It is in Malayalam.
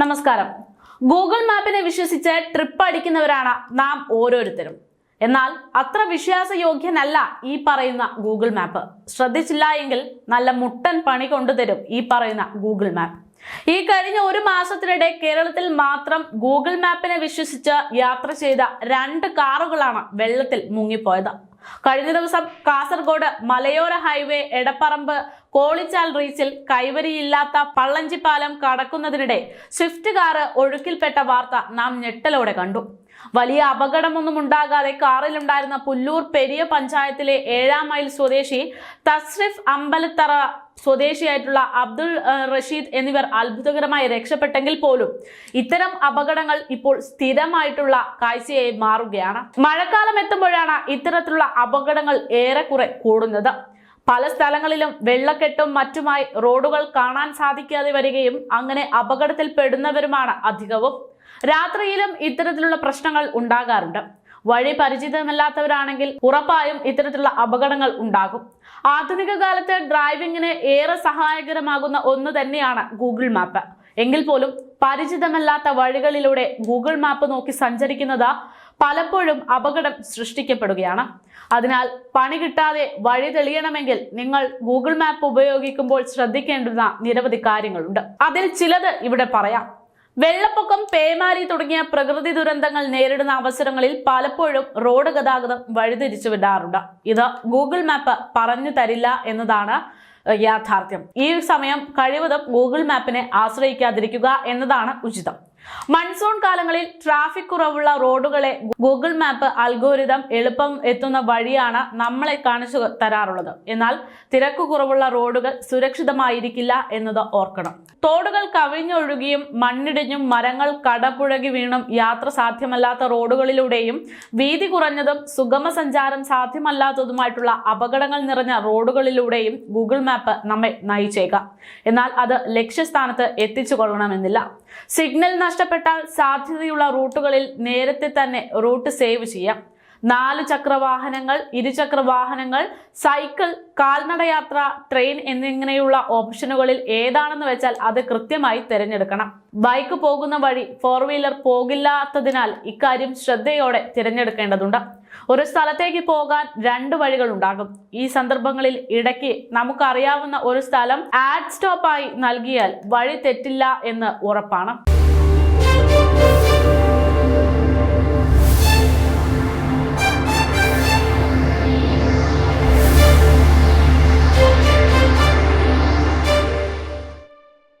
നമസ്കാരം. ഗൂഗിൾ മാപ്പിനെ വിശ്വസിച്ച് ട്രിപ്പ് അടിക്കുന്നവരാണ് നാം ഓരോരുത്തരും. എന്നാൽ അത്ര വിശ്വാസയോഗ്യനല്ല ഈ പറയുന്ന ഗൂഗിൾ മാപ്പ്. ശ്രദ്ധിച്ചില്ല എങ്കിൽ നല്ല മുട്ടൻ പണി കൊണ്ടുതരും ഈ പറയുന്ന ഗൂഗിൾ മാപ്പ്. ഈ കഴിഞ്ഞ ഒരു മാസത്തിനിടെ കേരളത്തിൽ മാത്രം ഗൂഗിൾ മാപ്പിനെ വിശ്വസിച്ച് യാത്ര ചെയ്ത രണ്ട് കാറുകളാണ് വെള്ളത്തിൽ മുങ്ങിപ്പോയത്. കഴിഞ്ഞ ദിവസം കാസർഗോഡ് മലയോര ഹൈവേ എടപ്പറമ്പ് കോളിച്ചാൽ റീച്ചിൽ കൈവരിയില്ലാത്ത പള്ളഞ്ചിപ്പാലം കടക്കുന്നതിനിടെ സ്വിഫ്റ്റ് കാറ് ഒഴുക്കിൽപ്പെട്ട വാർത്ത നാം ഞെട്ടലോടെ കണ്ടു. വലിയ അപകടമൊന്നും ഉണ്ടാകാതെ കാറിലുണ്ടായിരുന്ന പുല്ലൂർ പെരിയ പഞ്ചായത്തിലെ ഏഴാം മൈൽ സ്വദേശി തസ്രിഫ് അമ്പലത്തറ സ്വദേശിയായിട്ടുള്ള അബ്ദുൾ റഷീദ് എന്നിവർ അത്ഭുതകരമായി രക്ഷപ്പെട്ടെങ്കിൽ പോലും ഇത്തരം അപകടങ്ങൾ ഇപ്പോൾ സ്ഥിരമായിട്ടുള്ള കാഴ്ചയായി മാറുകയാണ്. മഴക്കാലം എത്തുമ്പോഴാണ് ഇത്തരത്തിലുള്ള അപകടങ്ങൾ ഏറെക്കുറെ കൂടുന്നത്. പല സ്ഥലങ്ങളിലും വെള്ളക്കെട്ടും മറ്റുമായി റോഡുകൾ കാണാൻ സാധിക്കാതെ വരികയും അങ്ങനെ അപകടത്തിൽപ്പെടുന്നവരുമാണ് അധികവും. രാത്രിയിലും ഇത്തരത്തിലുള്ള പ്രശ്നങ്ങൾ ഉണ്ടാകാറുണ്ട്. വഴി പരിചിതമല്ലാത്തവരാണെങ്കിൽ ഉറപ്പായും ഇത്തരത്തിലുള്ള അപകടങ്ങൾ ഉണ്ടാകും. ആധുനിക കാലത്ത് ഡ്രൈവിംഗിന് ഏറെ സഹായകരമാകുന്ന ഒന്ന് തന്നെയാണ് ഗൂഗിൾ മാപ്പ് എങ്കിൽ പോലും പരിചിതമല്ലാത്ത വഴികളിലൂടെ ഗൂഗിൾ മാപ്പ് നോക്കി സഞ്ചരിക്കുന്നത് പലപ്പോഴും അപകടം സൃഷ്ടിക്കപ്പെടുകയാണ്. അതിനാൽ പണി കിട്ടാതെ വഴി തെളിയണമെങ്കിൽ നിങ്ങൾ ഗൂഗിൾ മാപ്പ് ഉപയോഗിക്കുമ്പോൾ ശ്രദ്ധിക്കേണ്ടുന്ന നിരവധി കാര്യങ്ങളുണ്ട്. അതിൽ ചിലത് ഇവിടെ പറയാം. വെള്ളപ്പൊക്കം പേമാരി തുടങ്ങിയ പ്രകൃതി ദുരന്തങ്ങൾ നേരിടുന്ന അവസരങ്ങളിൽ പലപ്പോഴും റോഡ് ഗതാഗതം വഴിതിരിച്ചു വിടാറുണ്ട്. ഇത് ഗൂഗിൾ മാപ്പ് പറഞ്ഞു തരില്ല എന്നതാണ് യാഥാർത്ഥ്യം. ഈ സമയം കഴിവതും ഗൂഗിൾ മാപ്പിനെ ആശ്രയിക്കാതിരിക്കുക എന്നതാണ് ഉചിതം. മൺസൂൺ കാലങ്ങളിൽ ട്രാഫിക് കുറവുള്ള റോഡുകളെ ഗൂഗിൾ മാപ്പ് അൽഗോരിതം എളുപ്പം എത്തുന്ന വഴിയാണ് നമ്മളെ കാണിച്ചു തരാറുള്ളത്. എന്നാൽ തിരക്ക് കുറവുള്ള റോഡുകൾ സുരക്ഷിതമായിരിക്കില്ല എന്നത് ഓർക്കണം. തോടുകൾ കവിഞ്ഞൊഴുകിയും മണ്ണിടിഞ്ഞും മരങ്ങൾ കടപുഴകി വീണും യാത്ര സാധ്യമല്ലാത്ത റോഡുകളിലൂടെയും വീതി കുറഞ്ഞതും സുഗമ സഞ്ചാരം സാധ്യമല്ലാത്തതുമായിട്ടുള്ള അപകടങ്ങൾ നിറഞ്ഞ റോഡുകളിലൂടെയും ഗൂഗിൾ മാപ്പ് നമ്മെ നയിച്ചേക്കാം. എന്നാൽ അത് ലക്ഷ്യസ്ഥാനത്ത് എത്തിച്ചു കൊള്ളണമെന്നില്ല സിഗ്നൽ നഷ്ടപ്പെട്ടാൽ സാധ്യതയുള്ള റൂട്ടുകളിൽ നേരത്തെ തന്നെ റൂട്ട് സേവ് ചെയ്യാം. നാല് ചക്രവാഹനങ്ങൾ ഇരുചക്ര വാഹനങ്ങൾ സൈക്കിൾ കാൽനടയാത്ര ട്രെയിൻ എന്നിങ്ങനെയുള്ള ഓപ്ഷനുകളിൽ ഏതാണെന്ന് വെച്ചാൽ അത് കൃത്യമായി തിരഞ്ഞെടുക്കണം. ബൈക്ക് പോകുന്ന വഴി ഫോർ വീലർ പോകില്ലാത്തതിനാൽ ഇക്കാര്യം ശ്രദ്ധയോടെ തിരഞ്ഞെടുക്കേണ്ടതുണ്ട്. ഒരു സ്ഥലത്തേക്ക് പോകാൻ രണ്ട് വഴികൾ ഉണ്ടാകും. ഈ സന്ദർഭങ്ങളിൽ ഇടയ്ക്ക് നമുക്കറിയാവുന്ന ഒരു സ്ഥലം ആഡ് സ്റ്റോപ്പായി നൽകിയാൽ വഴി തെറ്റില്ല എന്ന് ഉറപ്പാണ്.